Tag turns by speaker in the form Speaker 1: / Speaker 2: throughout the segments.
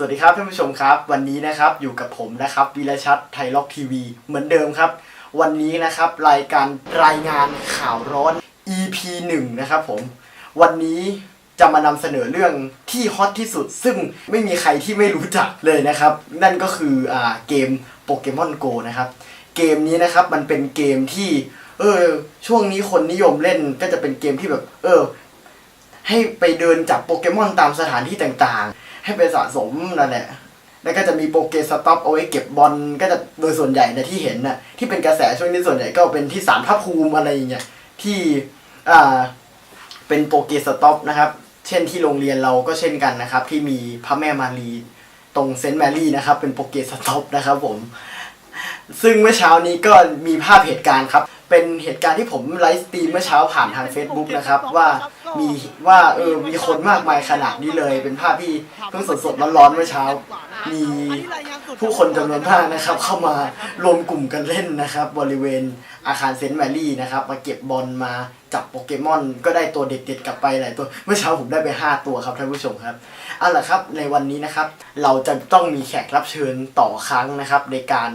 Speaker 1: สวัสดีครับท่านผู้ชมครับ วันนี้นะครับอยู่กับผมนะครับวีรชัดไทยล็อกทีวีเหมือนเดิมครับ วันนี้นะครับรายการรายงานข่าวร้อน EP 1นะครับผม วันนี้จะมานำเสนอเรื่องที่ฮอตที่สุด ซึ่งไม่มีใครที่ไม่รู้จักเลยนะครับ นั่นก็คืออ่าเกมโปเกมอนโกนะครับเกมนี้นะครับมันเป็นเกมที่เออช่วงนี้คนนิยมเล่นก็จะเป็นเกมที่แบบ เออ ให้ไปเดินจับโปเกมอนตามสถานที่ต่างๆ ให้ไปสะสมนั่นแหละ แล้วก็จะมีโปเกสต็อปเอาไว้เก็บบอลก็จะโดยส่วนใหญ่นะที่เห็นน่ะที่เป็นกระแสช่วงนี้ส่วนใหญ่ก็เป็นที่สารพระภูมิอะไรอย่างเงี้ยที่อ่าเป็นโปเกสต็อปนะครับเช่นที่โรงเรียนเราก็เช่นกันนะครับ ที่มีพระแม่มารีตรงเซนต์แมรี่นะครับ เป็นโปเกสต็อปนะครับผมซึ่งเมื่อเช้านี้ก็มีภาพเหตุการณ์ครับ เป็นเหตุการณ์ที่ผมไลฟ์สตรีมเมื่อเช้าผ่านทาง Facebook นะครับว่า มีว่าเออมีคนมากมายขนาดนี้เลย เป็นภาพที่เพิ่งสดๆร้อนๆเมื่อเช้า มีผู้คนจำนวนมากนะครับ เข้ามารวมกลุ่มกันเล่นนะครับ บริเวณอาคารเซนต์แมรี่นะครับ มาเก็บบอลมาจับโปเกมอน ก็ได้ตัวเด็ดๆกลับไปหลายตัว เมื่อเช้าผมได้ไป 5 ตัวครับท่านผู้ชมครับเอาล่ะครับในวันนี้นะครับ เราจะต้องมีแขกรับเชิญต่อครั้งนะครับ ในการ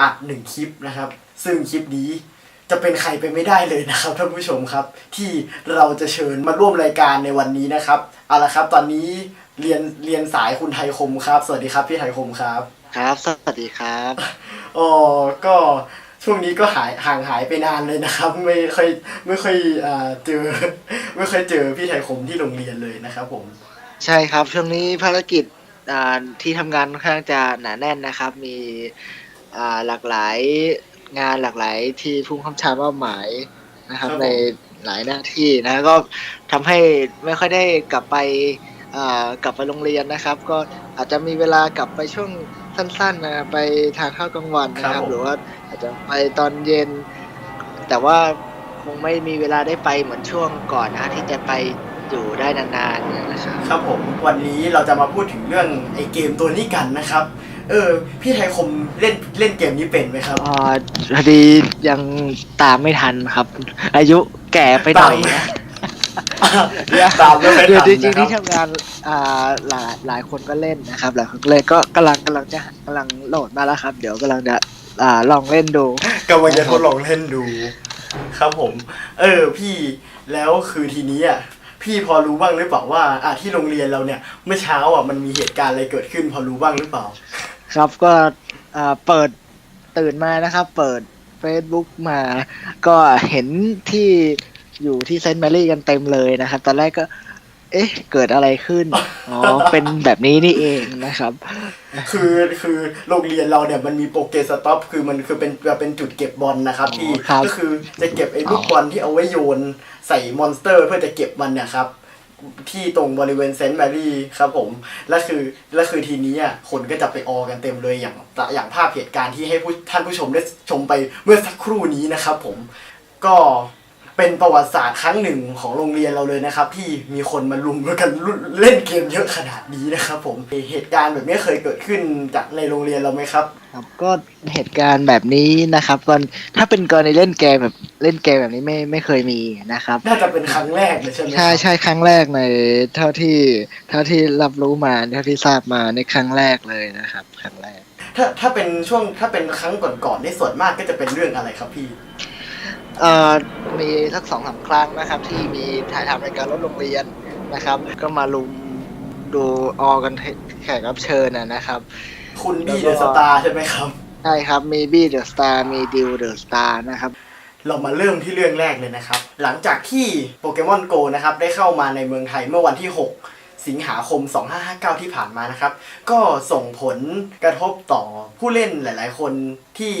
Speaker 1: อัดหนึ่งคลิปนะครับ ซึ่งคลิปนี้ จะเป็นใครไปไม่ได้เลยนะครับท่านผู้ชมครับ ที่เราจะเชิญมาร่วมรายการในวันนี้นะครับเอาละครับ ตอนนี้เรียนเรียนสายคุณไทยคมครับ สวัสดีครับพี่ไทยคมครับ
Speaker 2: ครับ สวัสดีครับ
Speaker 1: อ๋อก็ช่วงนี้ก็หายห่างหายไปนานเลยนะครับ ไม่ค่อยไม่ค่อยอ่าเจอไม่ค่อยเจอพี่ไทยคมที่โรงเรียนเลยนะครับ ผม
Speaker 2: ใช่ครับช่วงนี้ภารกิจอ่าที่ทำงานค่อนข้างจะหนาแน่นนะครับ มีอ่าหลากหลาย งานหลากหลายที่พุ่งคำชามอบหมายนะครับ ในหลายหน้าที่นะก็ทำให้ไม่ค่อยได้กลับไปอ่ากลับไปโรงเรียนนะครับ ก็อาจจะมีเวลากลับไปช่วงสั้นๆนะไปทานข้าวกลางวันนะครับ หรือว่าอาจจะไปตอนเย็น แต่ว่าคงไม่มีเวลาได้ไปเหมือนช่วงก่อนนะที่จะไปอยู่ได้นานๆนะครับ
Speaker 1: ครับผมวันนี้เราจะมาพูดถึงเรื่องไอเกมตัวนี้กันนะครับ เออ พี่ไทยคมเล่นเล่นเกมนี้เป็นไหมครับ
Speaker 2: อ่าพอดียังตามไม่ทันครับ อายุแก่ไปหน่อยนะ
Speaker 1: ตามไม่ทัน
Speaker 2: เดี๋ยวจริงๆ
Speaker 1: นะ
Speaker 2: ที่
Speaker 1: ครับ
Speaker 2: ทำงานอ่าหลายหลายคนก็เล่นนะครับหลายคนก็เล่นก็กำลังกำลังจะกำลังโหลดมาแล้วครับ เดี๋ยวกำลังจะอ่าลองเล่นดู
Speaker 1: กำลังจะทดลองเล่นดู ครับผม เออ พี่แล้วคือทีนี้อะพี่พอรู้บ้างหรือเปล่าว่าอะที่โรงเรียนเราเนี่ยเมื่อเช้าอะมันมีเหตุการณ์อะไรเกิดขึ้น พอรู้บ้างหรือเปล่า
Speaker 2: ครับก็อ่าเปิดตื่นมานะครับ เปิด Facebook มาก็เห็นที่อยู่ที่เซนต์แมรี่กันเต็มเลยนะครับ ตอนแรกก็ เอ๊ะ เกิดอะไรขึ้น อ๋อ เป็นแบบนี้นี่เองนะครับ
Speaker 1: คือคือโรงเรียนเราเนี่ยมันมีโปเกสต็อปคือมันคือเป็นเป็นจุดเก็บบอลนะครับพี่
Speaker 2: ครับ
Speaker 1: ก็คือจะเก็บไอ้ลูกบอลที่เอาไว้โยนใส่มอนสเตอร์ เพื่อจะเก็บมันเนี่ยครับ ที่ตรงบริเวณเซนต์แมรี่ครับผม และคือและคือทีนี้อะคนก็จะไปออกันเต็มเลยอย่างอย่างภาพเหตุการณ์ที่ให้ท่านผู้ชมได้ชมไปเมื่อสักครู่นี้นะครับผมก็ เป็นประวัติศาสตร์ครั้งหนึ่งของโรงเรียนเราเลยนะครับ ที่มีคนมาลุมกันเล่นเกมเยอะขนาดนี้นะครับผมเหตุการณ์แบบนี้เคยเกิดขึ้นจากในโรงเรียนเราไหมครับ
Speaker 2: ครับก็เหตุการณ์แบบนี้นะครับก็ถ้าเป็นกรณีเล่นเกมแบบเล่นเกมแบบนี้ไม่ไม่เคยมีนะครับ
Speaker 1: น่าจะเป็นครั้งแรกเลยใช่ไหมครับ
Speaker 2: ใช่ใช่ครั้งแรกในเท่าที่เท่าที่รับรู้มาเท่าที่ทราบมาในครั้งแรกเลยนะครับ ครั้งแรก
Speaker 1: ถ้าถ้าเป็นช่วงถ้าเป็นครั้งก่อนๆในส่วนมากก็จะเป็นเรื่องอะไรครับพี่
Speaker 2: เอ่อมีสักสองสามครั้งนะครับ ที่มีถ่ายทำรายการรถโรงเรียนนะครับ ก็มาลุมดูออกันแขกรับเชิญนะนะครับ
Speaker 1: คุณบี้
Speaker 2: แล้
Speaker 1: เด
Speaker 2: ว
Speaker 1: อะ
Speaker 2: ก็
Speaker 1: สตาร์ใช่ไหมครับ
Speaker 2: ใช่ครับ มีบี้เดอะสตาร์มีดิวเดอะสตาร์นะครับ
Speaker 1: เรามาเริ่มที่เรื่องแรกเลยนะครับ หลังจากที่โปเกมอนโกนะครับ ได้เข้ามาในเมืองไทยเมื่อวันที่ 6สิงหาคม 2559 ที่ผ่านมานะครับ ก็ส่งผลกระทบต่อผู้เล่นหลาย ๆ คนที่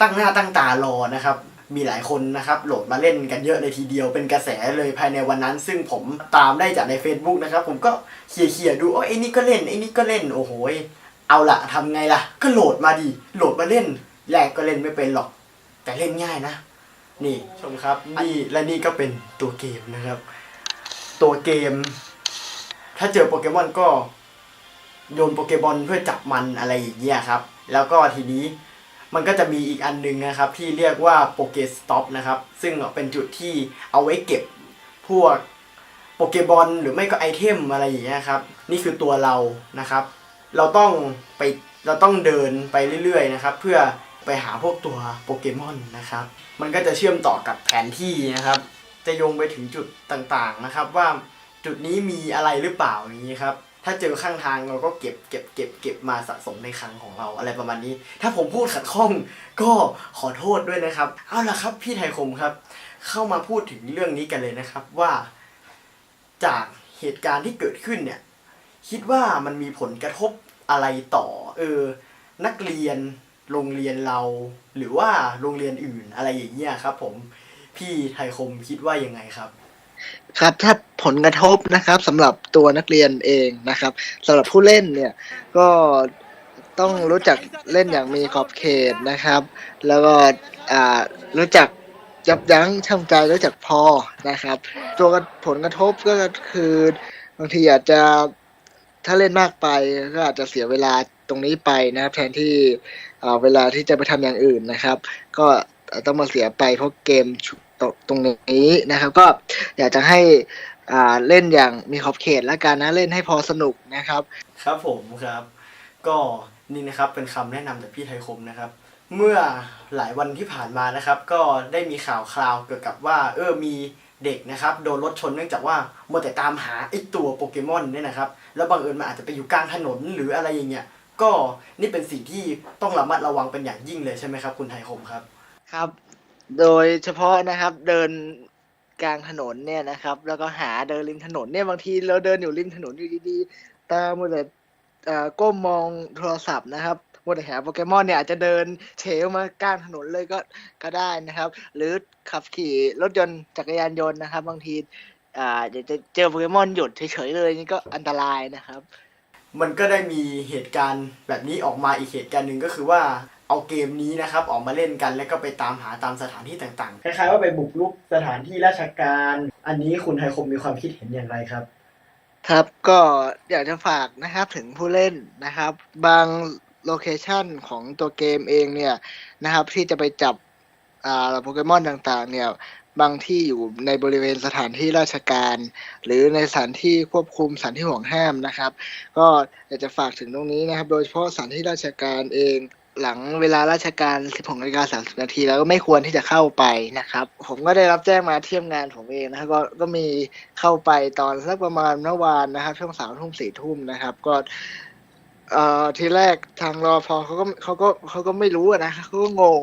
Speaker 1: ตั้งหน้าตั้งตารอนะครับ มีหลายคนนะครับโหลดมาเล่นกันเยอะเลยทีเดียวเป็นกระแสเลยภายในวันนั้น ซึ่งผมตามได้จากใน Facebook นะครับ ผมก็เคลียร์ๆดูโอ้ยไอ้นี่ก็เล่นไอ้นี่ก็เล่นโอ้โหยเอาละทำไงล่ะ ก็โหลดมาดิโหลดมาเล่นแรกก็เล่นไม่เป็นหรอก แต่เล่นง่ายนะ นี่ชมครับนี่และนี่ก็เป็นตัวเกมนะครับ ตัวเกม ถ้าเจอโปเกมอนก็โยนโปเกมอนเพื่อจับมันอะไรอย่างเงี้ยครับ แล้วก็ทีนี้ มันก็จะมีอีกอันหนึงนะครับ ที่เรียกว่าโปเกสต็อปนะครับ ซึ่งเป็นจุดที่เอาไว้เก็บพวกโปเกบอลหรือไม่ก็ไอเทมอะไรอย่างเงี้ยครับ นี่คือตัวเรานะครับ เราต้องไปเราต้องเดินไปเรื่อยๆนะครับ เพื่อไปหาพวกตัวโปเกมอนนะครับ มันก็จะเชื่อมต่อกับแผนที่นะครับ จะโยงไปถึงจุดต่างๆนะครับ ว่าจุดนี้มีอะไรหรือเปล่าอย่างนี้ครับ ถ้าเจอข้างทางเราก็เก็บเก็บเก็บเก็บมาสะสมในคลังของเราอะไรประมาณนี้ ถ้าผมพูดขัดข้องก็ขอโทษด้วยนะครับ เอาล่ะครับ พี่ไทยคมครับ เข้ามาพูดถึงเรื่องนี้กันเลยนะครับว่า จากเหตุการณ์ที่เกิดขึ้นเนี่ย คิดว่ามันมีผลกระทบอะไรต่อ เออ นักเรียนโรงเรียนเรา หรือว่าโรงเรียนอื่นอะไรอย่างเงี้ยครับ ผมพี่ไทยคมคิดว่ายังไงครับ
Speaker 2: ครับ ถ้าผลกระทบนะครับสำหรับตัวนักเรียนเองนะครับสำหรับผู้เล่นเนี่ยก็ต้องรู้จักเล่นอย่างมีขอบเขตนะครับ แล้วก็อ่ารู้จักยับยั้งชั่งใจรู้จักพอนะครับ ตัวผลกระทบก็คือบางทีอาจจะถ้าเล่นมากไปก็อาจจะเสียเวลาตรงนี้ไปนะครับแทนที่อ่าเวลาที่จะไปทำอย่างอื่นนะครับ ก็ต้องมาเสียไปเพราะเกม ตตรงนี้นะครับ ก็อยากจะให้อ่าเล่นอย่างมีขอบเขตและการนะเล่นให้พอสนุกนะครับ
Speaker 1: ครับผมครับ ก็นี่นะครับเป็นคำแนะนำจากพี่ไทยคมนะครับ เมื่อหลายวันที่ผ่านมานะครับ ก็ได้มีข่าวคราวเกี่ยวกับว่า เออมีเด็กนะครับโดนรถชนเนื่องจากว่ามัวแต่ตามหาไอ้ตัวโปเกมอนเนี่ยนะครับ แล้วบังเอิญมันอาจจะไปอยู่กลางถนนหรืออะไรอย่างเงี้ยก็นี่เป็นสิ่งที่ต้องระมัดระวังเป็นอย่างยิ่งเลยใช่ไหมครับ คุณไทยคมครับ
Speaker 2: ครับ โดยเฉพาะนะครับเดินกลางถนนเนี่ยนะครับ แล้วก็หาเดินริมถนนเนี่ยบางทีเราเดินอยู่ริมถนนอยู่ดีๆตามัวแต่เอ่อก้มมองโทรศัพท์นะครับมัวแต่หาโปเกมอนเนี่ยอาจจะเดินเฉวมากลางถนนเลยก็ก็ได้นะครับ หรือขับขี่รถยนต์จักรยานยนต์นะครับ บางทีอ่าเดี๋ยวจะเจอโปเกมอนหยุดเฉยๆเลยนี่ก็อันตรายนะครับ
Speaker 1: มันก็ได้มีเหตุการณ์แบบนี้ออกมาอีกเหตุการณ์หนึ่งก็คือว่า เอาเกมนี้นะครับออกมาเล่นกันแล้วก็ไปตามหาตามสถานที่ต่างๆ คล้ายๆว่าไปบุกรุกสถานที่ราชการ อันนี้คุณไทยคมมีความคิดเห็นอย่างไรครับ
Speaker 2: ครับก็อยากจะฝากนะครับถึงผู้เล่นนะครับ บางโลเคชันของตัวเกมเองเนี่ยนะครับที่จะไปจับอ่าโปเกมอนต่างๆ เนี่ยบางที่อยู่ในบริเวณสถานที่ราชการ หรือในสถานที่ควบคุมสถานที่ห่วงห้ามนะครับ ก็อยากจะฝากถึงตรงนี้นะครับ โดยเฉพาะสถานที่ราชการเอง หลังเวลาราชการ 16นาฬิกา30นาทีแล้วก็ไม่ควรที่จะเข้าไปนะครับ ผมก็ได้รับแจ้งมาเที่ยมงานผมเองนะครับก็ก็มีเข้าไปตอนสักประมาณเมื่อวานนะครับ ช่วงสามทุ่มสี่ทุ่มนะครับ ก็เอ่อทีแรกทางรอพอเขาก็เขาก็เขาก็ไม่รู้นะเขาก็งง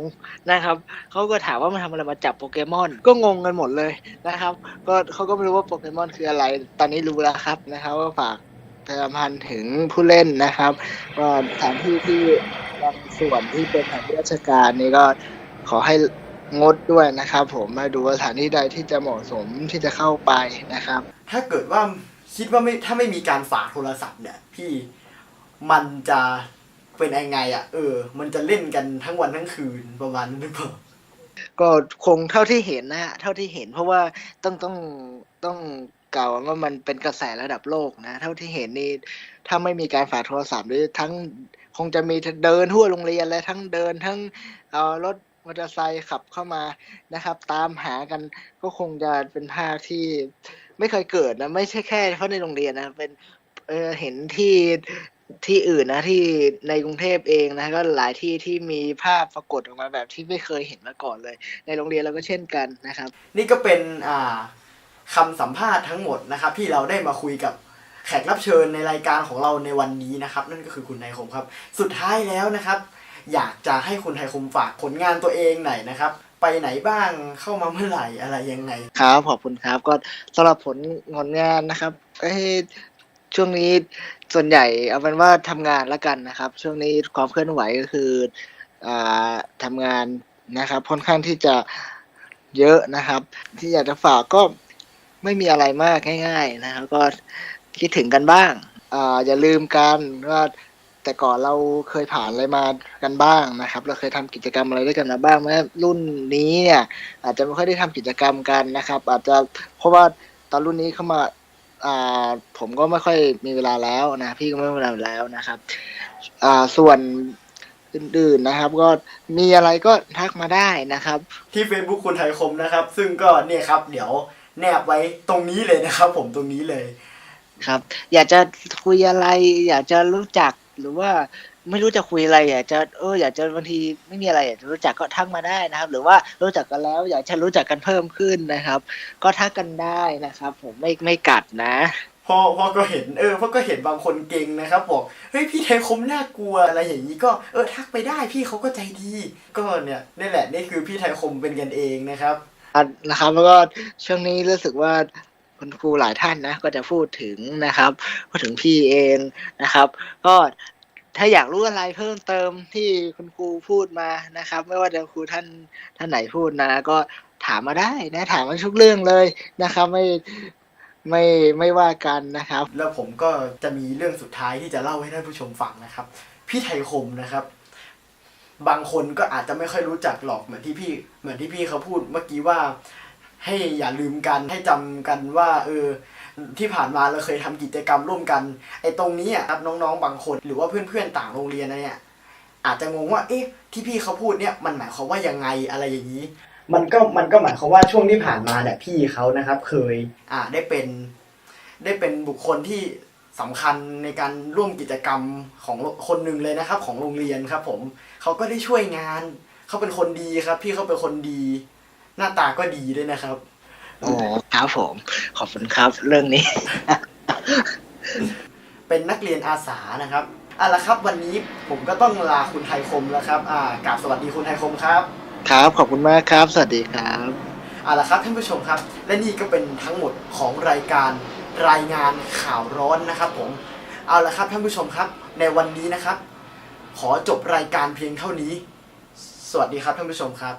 Speaker 2: นะครับเขาก็ถามว่ามันทำอะไรมาจับโปเกมอน ก็งงกันหมดเลยนะครับ ก็เขาก็ไม่รู้ว่าโปเกมอนคืออะไร ตอนนี้รู้แล้วครับนะครับว่าฝากประชาสัมพันธ์ถึงผู้เล่นนะครับก็สถานที่ที่ บางส่วนที่เป็นสถานที่ราชการนี่ก็ขอให้งดด้วยนะครับ ผมมาดูว่าสถานที่ใดที่จะเหมาะสมที่จะเข้าไปนะครับ
Speaker 1: ถ้าเกิดว่าคิดว่าไม่ถ้าไม่มีการฝากโทรศัพท์เนี่ย พี่มันจะเป็นยังไงอะ เออ มันจะเล่นกันทั้งวันทั้งคืนประมาณนั้นหรือเปล่า
Speaker 2: ก็คงเท่าที่เห็นนะฮะเท่าที่เห็น เพราะว่าต้องต้องต้อง ก่าว่ามันเป็นกระแสระดับโลกนะ เท่าที่เห็นนี่ถ้าไม่มีการฝากโทรศัพท์หรือทั้งคงจะมีเดินทั่วโรงเรียนและทั้งเดินทั้งเอารถมอเตอร์ไซค์ขับเข้ามานะครับ ตามหากันก็คงจะเป็นภาพที่ไม่เคยเกิดนะไม่ใช่แค่เฉพาะในโรงเรียนนะเป็นเออเห็นที่ที่อื่นนะที่ในกรุงเทพเองนะก็หลายที่ที่มีภาพปรากฏออกมาแบบที่ไม่เคยเห็นมาก่อนเลย ในโรงเรียนเราก็เช่นกันนะครับ
Speaker 1: นี่ก็เป็นอ่า คำสัมภาษณ์ทั้งหมดนะครับที่เราได้มาคุยกับแขกรับเชิญในรายการของเราในวันนี้นะครับ นั่นก็คือคุณไทคมครับ สุดท้ายแล้วนะครับ อยากจะให้คุณไทคมฝากผลงานตัวเองหน่อยนะครับ ไปไหนบ้างเข้ามาเมื่อไหร่อะไรยังไง
Speaker 2: ครับขอบคุณครับก็สำหรับผลงานงานนะครับเอ้ช่วงนี้ส่วนใหญ่เอาเป็นว่าทำงานล้วกันนะครับ ช่วงนี้ความเคลื่อนไหวก็คืออ่าทำงานนะครับค่อนข้างที่จะเยอะนะครับ ที่อยากจะฝากก็ ไม่มีอะไรมากง่าย ๆ นะครับก็คิดถึงกันบ้างอ่าอย่าลืมกันว่าแต่ก่อนเราเคยผ่านอะไรมากันบ้างนะครับ เราเคยทำกิจกรรมอะไรด้วยกันมาบ้างแม้รุ่นนี้เนี่ยอาจจะไม่ค่อยได้ทำกิจกรรมกันนะครับ อาจจะเพราะว่าตอนรุ่นนี้เข้ามาอ่าผมก็ไม่ค่อยมีเวลาแล้วนะพี่ก็ไม่มีเวลาแล้วนะครับอ่าส่วนอื่นๆนะครับ ก็มีอะไรก็ทักมาได้นะครับ
Speaker 1: ที่ Facebook คุณไทยคมนะครับ ซึ่งก็เนี่ยครับเดี๋ยว แนบไว้ตรงนี้เลยนะครับ ผมตรงนี้เลย
Speaker 2: ครับ อยากจะคุยอะไร อยากจะรู้จักหรือว่าไม่รู้จะคุยอะไรอยากจะเอออยากจะบางทีไม่มีอะไรอยากจะรู้จักก็ทักมาได้นะครับ หรือว่ารู้จักกันแล้ว อยากจะรู้จักกันเพิ่มขึ้นนะครับ ก็ทักกันได้นะครับ ผมไม่ไม่กัดนะ
Speaker 1: พ่อพ่อก็เห็นเออพ่อก็เห็นบางคนเก่งนะครับบอกเฮ้ยพี่ไทยคมน่ากลัวอะไรอย่างนี้ก็เออทักไปได้พี่เขาก็ใจดี ก็เนี่ยนี่แหละนี่คือพี่ไทยคมเป็นกันเองนะครับ
Speaker 2: อะ นะครับแล้วก็ช่วงนี้รู้สึกว่าคุณครูหลายท่านนะ ก็จะพูดถึงนะครับพูดถึงพี่เองนะครับ ก็ถ้าอยากรู้อะไรเพิ่มเติมที่คุณครูพูดมานะครับ ไม่ว่าจะครูท่านท่านไหนพูดนะ ก็ถามมาได้นะ ถามมาทุกเรื่องเลยนะครับ ไม่ไม่ไม่ว่ากันนะครับ
Speaker 1: แล้วผมก็จะมีเรื่องสุดท้ายที่จะเล่าให้ท่านผู้ชมฟังนะครับ พี่ไทยคมนะครับ บางคนก็อาจจะไม่ค่อยรู้จักหรอกเหมือนที่พี่ เหมือนที่พี่เขาพูดเมื่อกี้ว่า ให้อย่าลืมกันให้จำกันว่า เออ ที่ผ่านมาเราเคยทำกิจกรรมร่วมกัน ไอ้ตรงนี้อะครับน้องๆ บางคนหรือว่าเพื่อนๆต่างโรงเรียนนะเนี่ยอาจจะงงว่า เอ๊ะ ที่พี่เขาพูดเนี่ยมันหมายความว่ายังไงอะไรอย่างนี้ มันก็มันก็หมายความว่าช่วงที่ผ่านมาเนี่ยพี่เขานะครับ เคย อ่าได้เป็น ได้เป็นบุคคลที่ สำคัญในการร่วมกิจกรรมของคนหนึ่งเลยนะครับ ของโรงเรียนครับ ผมเขาก็ได้ช่วยงานเขาเป็นคนดีครับ พี่เขาเป็นคนดี หน้าตาก็ดีด้วยนะครับ
Speaker 2: โอ้ครับผม ขอบคุณครับ เรื่องนี้
Speaker 1: เป็นนักเรียนอาสานะครับเอาละครับ วันนี้ผมก็ต้องลาคุณไทยคมแล้วครับ อ่ากราบสวัสดีคุณไทยคมครับ
Speaker 2: ครับขอบคุณมากครับ สวัสดีครับ
Speaker 1: เอาละครับท่านผู้ชมครับ และนี่ก็เป็นทั้งหมดของรายการ รายงานข่าวร้อนนะครับผมเอาละครับท่านผู้ชมครับ ในวันนี้นะครับ ขอจบรายการเพียงเท่านี้ สวัสดีครับท่านผู้ชมครับ